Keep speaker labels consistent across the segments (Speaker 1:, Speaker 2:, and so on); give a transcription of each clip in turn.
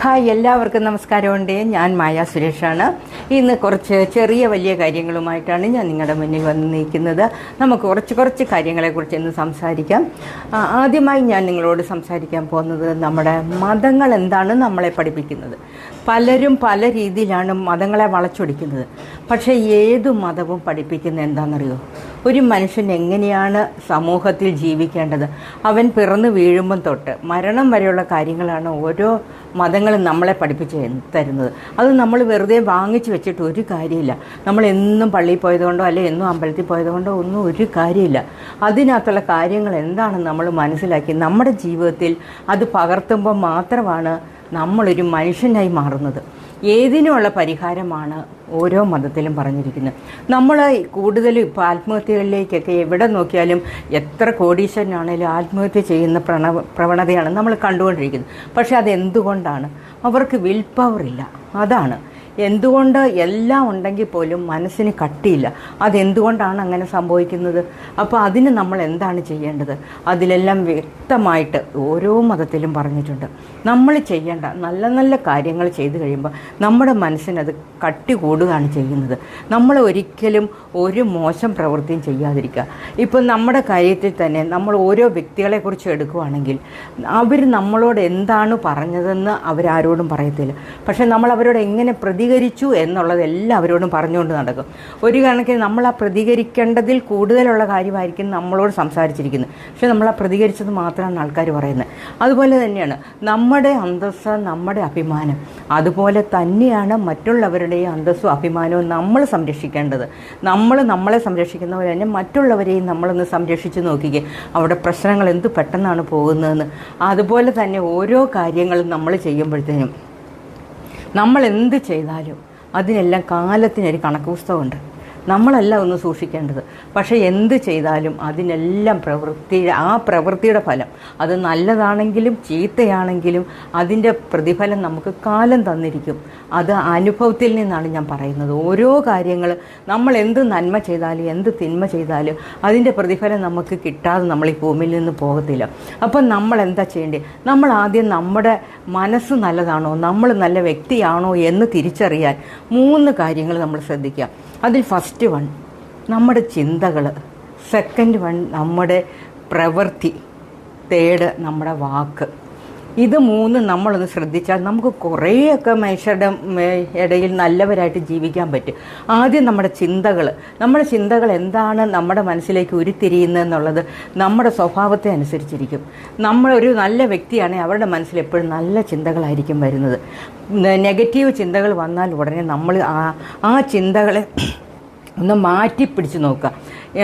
Speaker 1: Hi എല്ലാവർക്കും നമസ്കാരമുണ്ട്. ഞാൻ മായ സുരേഷാണ്. ഇന്ന് കുറച്ച് ചെറിയ വലിയ കാര്യങ്ങളുമായിട്ടാണ് ഞാൻ നിങ്ങളുടെ മുന്നിൽ വന്ന് നിൽക്കുന്നത്. നമുക്ക് കുറച്ച് കുറച്ച് കാര്യങ്ങളെക്കുറിച്ച് ഇന്ന് സംസാരിക്കാം. ആദ്യമായി ഞാൻ നിങ്ങളോട് സംസാരിക്കാൻ പോകുന്നത് നമ്മുടെ മതങ്ങൾ എന്താണ് നമ്മളെ പഠിപ്പിക്കുന്നത്? പലരും പല രീതിയിലാണ് മതങ്ങളെ വളച്ചൊടിക്കുന്നത്. പക്ഷേ ഏത് മതവും പഠിപ്പിക്കുന്നത് എന്താണെന്നറിയോ? ഒരു മനുഷ്യൻ എങ്ങനെയാണ് സമൂഹത്തിൽ ജീവിക്കേണ്ടത്? അവൻ പിറന്നു വീഴുമ്പം തൊട്ട് മരണം വരെയുള്ള കാര്യങ്ങളാണ് ഓരോ മതങ്ങളും നമ്മളെ പഠിപ്പിച്ച് തരുന്നത്. അത് നമ്മൾ വെറുതെ വാങ്ങിച്ചു വെച്ചിട്ട് ഒരു കാര്യമില്ല. നമ്മൾ എന്നും പള്ളിയിൽ പോയതുകൊണ്ടോ അല്ലെ എന്നും അമ്പലത്തിൽ പോയതുകൊണ്ടോ ഒന്നും ഒരു കാര്യമില്ല. അതിനകത്തുള്ള കാര്യങ്ങൾ എന്താണെന്ന് നമ്മൾ മനസ്സിലാക്കി നമ്മുടെ ജീവിതത്തിൽ അത് പകർത്തുമ്പോൾ മാത്രമാണ് നമ്മളൊരു മനുഷ്യനായി മാറുന്നത്. ഏതിനുമുള്ള പരിഹാരമാണ് ഓരോ മതത്തിലും പറഞ്ഞിരിക്കുന്നത്. നമ്മൾ കൂടുതലും ഇപ്പോൾ ആത്മഹത്യകളിലേക്കൊക്കെ എവിടെ നോക്കിയാലും എത്ര കോടീശ്വരനാണേലും ആത്മഹത്യ ചെയ്യുന്ന പ്രണവ പ്രവണതയാണ് നമ്മൾ കണ്ടുകൊണ്ടിരിക്കുന്നത്. പക്ഷേ അതെന്തുകൊണ്ടാണ്? അവർക്ക് വിൽ പവർ ഇല്ല അതാണ്. എന്തുകൊണ്ട് എല്ലാം ഉണ്ടെങ്കിൽ പോലും മനസ്സിന് കട്ടിയില്ല? അതെന്തുകൊണ്ടാണ് അങ്ങനെ സംഭവിക്കുന്നത്? അപ്പോൾ അതിന് നമ്മൾ എന്താണ് ചെയ്യേണ്ടത്? അതിലെല്ലാം വ്യക്തമായിട്ട് ഓരോ മതത്തിലും പറഞ്ഞിട്ടുണ്ട്. നമ്മൾ ചെയ്യേണ്ട നല്ല നല്ല കാര്യങ്ങൾ ചെയ്തു കഴിയുമ്പോൾ നമ്മുടെ മനസ്സിനത് കട്ടി കൂടുകയാണ് ചെയ്യുന്നത്. നമ്മൾ ഒരിക്കലും ഒരു മോശം പ്രവൃത്തിയും ചെയ്യാതിരിക്കുക. ഇപ്പം നമ്മുടെ കാര്യത്തിൽ തന്നെ നമ്മൾ ഓരോ വ്യക്തികളെക്കുറിച്ച് എടുക്കുകയാണെങ്കിൽ അവർ നമ്മളോട് എന്താണ് പറഞ്ഞതെന്ന് അവരാരോടും പറയത്തില്ല. പക്ഷേ നമ്മൾ അവരോട് എങ്ങനെ പ്രതികരിച്ചു എന്നുള്ളത് എല്ലാവരോടും പറഞ്ഞുകൊണ്ട് നടക്കും. ഒരു കണക്കിന് നമ്മൾ ആ പ്രതികരിക്കേണ്ടതിൽ കൂടുതലുള്ള കാര്യമായിരിക്കും നമ്മളോട് സംസാരിച്ചിരിക്കുന്നത്. പക്ഷെ നമ്മൾ ആ പ്രതികരിച്ചത് മാത്രമാണ് ആൾക്കാർ പറയുന്നത്. അതുപോലെ തന്നെയാണ് നമ്മുടെ അന്തസ്സ നമ്മുടെ അഭിമാനം. അതുപോലെ തന്നെയാണ് മറ്റുള്ളവരുടെയും അന്തസ്സും അഭിമാനവും നമ്മൾ സംരക്ഷിക്കേണ്ടത്. നമ്മൾ നമ്മളെ സംരക്ഷിക്കുന്ന പോലെ തന്നെ മറ്റുള്ളവരെയും നമ്മളൊന്ന് സംരക്ഷിച്ച് നോക്കിക്കുക അവിടെ പ്രശ്നങ്ങൾ എന്ത് പെട്ടെന്നാണ് പോകുന്നതെന്ന്. അതുപോലെ തന്നെ ഓരോ കാര്യങ്ങളും നമ്മൾ ചെയ്യുമ്പോഴത്തേനും നമ്മൾ എന്ത് ചെയ്താലും അതിനെല്ലാം കാലത്തിനൊരു കണക്ക് പുസ്തകമുണ്ട് നമ്മളല്ല ഒന്ന് സൂക്ഷിക്കേണ്ടത്. പക്ഷേ എന്ത് ചെയ്താലും അതിനെല്ലാം പ്രവൃത്തി ആ പ്രവൃത്തിയുടെ ഫലം. അത് നല്ലതാണെങ്കിലും ചീത്തയാണെങ്കിലും അതിന്റെ പ്രതിഫലം നമുക്ക് കാലം തന്നിരിക്കും. അത് അനുഭവത്തിൽ നിന്നാണ് ഞാൻ പറയുന്നത്. ഓരോ കാര്യങ്ങൾ നമ്മൾ എന്ത് നന്മ ചെയ്താലും എന്ത് തിന്മ ചെയ്താലും അതിന്റെ പ്രതിഫലം നമുക്ക് കിട്ടാതെ നമ്മൾ ഈ ഭൂമിയിൽ നിന്ന് പോകത്തില്ല. അപ്പം നമ്മൾ എന്താ ചെയ്യേണ്ടത്? നമ്മൾ ആദ്യം നമ്മുടെ മനസ്സ് നല്ലതാണോ? നമ്മൾ നല്ല വ്യക്തിയാണോ എന്ന് തിരിച്ചറിയാൻ മൂന്ന് കാര്യങ്ങൾ നമ്മൾ ശ്രദ്ധിക്കുക. അതിൽ ഫസ്റ്റ് വൺ നമ്മുടെ ചിന്തകൾ സെക്കൻഡ് വൺ നമ്മുടെ പ്രവൃത്തി. തേർഡ് നമ്മുടെ വാക്ക്. ഇത് മൂന്നും നമ്മളൊന്ന് ശ്രദ്ധിച്ചാൽ നമുക്ക് കുറേയൊക്കെ മനുഷ്യരുടെ ഇടയിൽ നല്ലവരായിട്ട് ജീവിക്കാൻ പറ്റും. ആദ്യം നമ്മുടെ ചിന്തകൾ നമ്മുടെ ചിന്തകൾ എന്താണ് നമ്മുടെ മനസ്സിലേക്ക് ഉരുത്തിരിയുന്നത് എന്നുള്ളത് നമ്മുടെ സ്വഭാവത്തെ അനുസരിച്ചിരിക്കും. നമ്മളൊരു നല്ല വ്യക്തിയാണെങ്കിൽ അവരുടെ മനസ്സിൽ എപ്പോഴും നല്ല ചിന്തകളായിരിക്കും വരുന്നത്. നെഗറ്റീവ് ചിന്തകൾ വന്നാൽ ഉടനെ നമ്മൾ ആ ചിന്തകളെ ഒന്ന് മാറ്റി പിടിച്ചു നോക്കുക.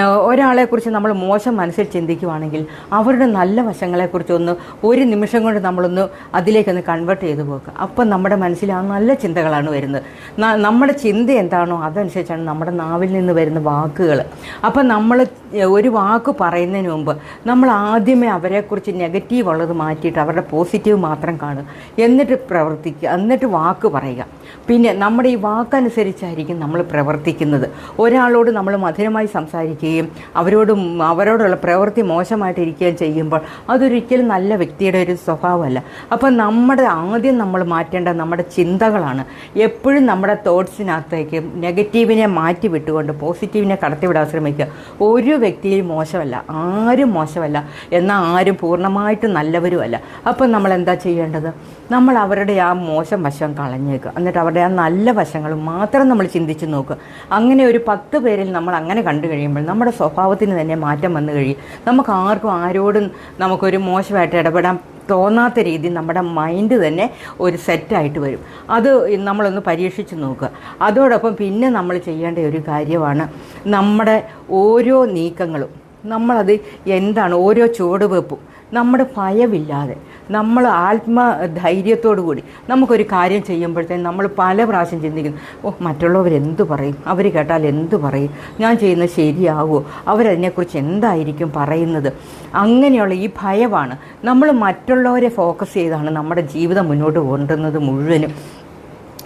Speaker 1: ഒരാളെക്കുറിച്ച് നമ്മൾ മോശം മനസ്സിൽ ചിന്തിക്കുവാണെങ്കിൽ അവരുടെ നല്ല വശങ്ങളെക്കുറിച്ച് ഒന്ന് ഒരു നിമിഷം കൊണ്ട് നമ്മളൊന്ന് അതിലേക്കൊന്ന് കൺവേർട്ട് ചെയ്ത് പോകുക. അപ്പം നമ്മുടെ മനസ്സിൽ ആ നല്ല ചിന്തകളാണ് വരുന്നത്. നമ്മുടെ ചിന്ത എന്താണോ അതനുസരിച്ചാണ് നമ്മുടെ നാവിൽ നിന്ന് വരുന്ന വാക്കുകൾ. അപ്പം നമ്മൾ ഒരു വാക്ക് പറയുന്നതിന് മുമ്പ് നമ്മൾ ആദ്യമേ അവരെക്കുറിച്ച് നെഗറ്റീവ് ഉള്ളത് മാറ്റിയിട്ട് അവരുടെ പോസിറ്റീവ് മാത്രം കാണുക. എന്നിട്ട് പ്രവർത്തിക്കുക. എന്നിട്ട് വാക്ക് പറയുക. പിന്നെ നമ്മുടെ ഈ വാക്കനുസരിച്ചായിരിക്കും നമ്മൾ പ്രവർത്തിക്കുന്നത്. ഒരാളോട് നമ്മൾ മധുരമായി സംസാരിക്കുകയും അവരോട് അവരോടുള്ള പ്രവൃത്തി മോശമായിട്ടിരിക്കുകയും ചെയ്യുമ്പോൾ അതൊരിക്കലും നല്ല വ്യക്തിയുടെ ഒരു സ്വഭാവമല്ല. അപ്പം നമ്മുടെ ആദ്യം നമ്മൾ മാറ്റേണ്ട നമ്മുടെ ചിന്തകളാണ്. എപ്പോഴും നമ്മുടെ തോട്ട്സിനകത്തേക്ക് നെഗറ്റീവിനെ മാറ്റി വിട്ടുകൊണ്ട് പോസിറ്റീവിനെ കടത്തിവിടാൻ ശ്രമിക്കുക. ഒരു വ്യക്തിയും മോശമല്ല ആരും മോശമല്ല എന്നാൽ ആരും പൂർണമായിട്ടും നല്ലവരുമല്ല. അപ്പം നമ്മൾ എന്താ ചെയ്യേണ്ടത്? നമ്മൾ അവരുടെ ആ മോശം വശം കളഞ്ഞേക്കുക. എന്നിട്ട് അവരുടെ ആ നല്ല വശങ്ങൾ മാത്രം നമ്മൾ ചിന്തിച്ച് നോക്കുക. അങ്ങനെ ഒരു പത്ത് പേരിൽ നമ്മൾ അങ്ങനെ കണ്ടു കഴിയുമ്പോൾ നമ്മുടെ സ്വഭാവത്തിന് തന്നെ മാറ്റം വന്നു കഴിയും. നമുക്ക് ആർക്കും ആരോടും നമുക്കൊരു മോശമായിട്ട് ഇടപെടാൻ തോന്നാത്ത രീതി നമ്മുടെ മൈൻഡ് തന്നെ ഒരു സെറ്റായിട്ട് വരും. അത് നമ്മളൊന്ന് പരീക്ഷിച്ച് നോക്കുക. അതോടൊപ്പം പിന്നെ നമ്മൾ ചെയ്യേണ്ട ഒരു കാര്യമാണ് നമ്മുടെ ഓരോ നീക്കങ്ങളും. നമ്മളത് എന്താണ്? ഓരോ ചുവടുവെപ്പും. നമ്മുടെ ഭയമില്ലാതെ നമ്മൾ ആത്മധൈര്യത്തോടു കൂടി നമുക്കൊരു കാര്യം ചെയ്യുമ്പോഴത്തേക്കും നമ്മൾ പല പ്രാവശ്യം ചിന്തിക്കുന്നു ഓ മറ്റുള്ളവർ എന്ത് പറയും? അവർ കേട്ടാൽ എന്ത് പറയും? ഞാൻ ചെയ്യുന്നത് ശരിയാവുമോ അവരതിനെക്കുറിച്ച് എന്തായിരിക്കും പറയുന്നത്? അങ്ങനെയുള്ള ഈ ഭയമാണ് നമ്മൾ മറ്റുള്ളവരെ ഫോക്കസ് ചെയ്താണ് നമ്മുടെ ജീവിതം മുന്നോട്ട് കൊണ്ടുവന്നത് മുഴുവനും.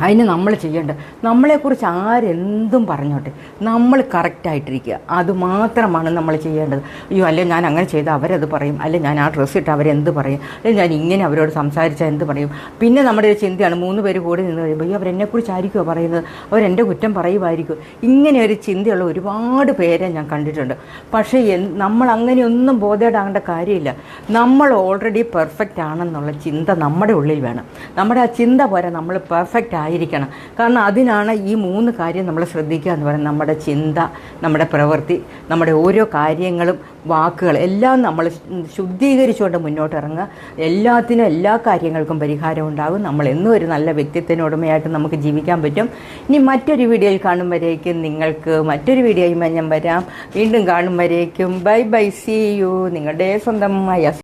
Speaker 1: അതിന് നമ്മൾ ചെയ്യേണ്ടത് നമ്മളെക്കുറിച്ച് ആരെന്തും പറഞ്ഞോട്ടെ. നമ്മൾ കറക്റ്റായിട്ടിരിക്കുക അത് മാത്രമാണ് നമ്മൾ ചെയ്യേണ്ടത്. അയ്യോ അല്ലെ ഞാൻ അങ്ങനെ ചെയ്താൽ അവരത് പറയും. അല്ലെ ഞാൻ ആ ഡ്രസ്സ് ഇട്ട് അവരെന്ത് പറയും. അല്ലെ ഞാൻ ഇങ്ങനെ അവരോട് സംസാരിച്ചാൽ എന്ത് പറയും. പിന്നെ നമ്മുടെ ഒരു ചിന്തയാണ് മൂന്ന് പേര് കൂടി നിന്ന് കഴിയുമ്പോൾ അയ്യോ അവരെന്നെക്കുറിച്ചായിരിക്കുമോ പറയുന്നത്? അവരെന്റെ കുറ്റം പറയുമായിരിക്കും ഇങ്ങനെ ഒരു ചിന്തയുള്ള ഒരുപാട് പേരെ ഞാൻ കണ്ടിട്ടുണ്ട്. പക്ഷേ നമ്മൾ അങ്ങനെയൊന്നും ബോധേടാകേണ്ട കാര്യമില്ല. നമ്മൾ ഓൾറെഡി പെർഫെക്റ്റ് ആണെന്നുള്ള ചിന്ത നമ്മുടെ ഉള്ളിൽ വേണം. നമ്മുടെ ആ ചിന്ത പോരാ നമ്മൾ പെർഫെക്റ്റ് ആയിരിക്കണം. കാരണം അതിനാണ് ഈ മൂന്ന് കാര്യം നമ്മൾ ശ്രദ്ധിക്കുക എന്ന് പറയുന്നത്. നമ്മുടെ ചിന്ത നമ്മുടെ പ്രവൃത്തി നമ്മുടെ ഓരോ കാര്യങ്ങളും വാക്കുകൾ എല്ലാം നമ്മൾ ശുദ്ധീകരിച്ചുകൊണ്ട് മുന്നോട്ട് ഇറങ്ങുക എല്ലാത്തിനും എല്ലാ കാര്യങ്ങൾക്കും പരിഹാരം ഉണ്ടാകും. നമ്മൾ എന്നും ഒരു നല്ല വ്യക്തിത്വനുടമയായിട്ട് നമുക്ക് ജീവിക്കാൻ പറ്റും. ഇനി മറ്റൊരു വീഡിയോയിൽ കാണുമ്പോഴേക്കും നിങ്ങൾക്ക് മറ്റൊരു വീഡിയോയുമായി ഞാൻ വരാം. വീണ്ടും കാണുമ്പോഴേക്കും. Bye bye. സി യു നിങ്ങളുടെ സ്വന്തമായ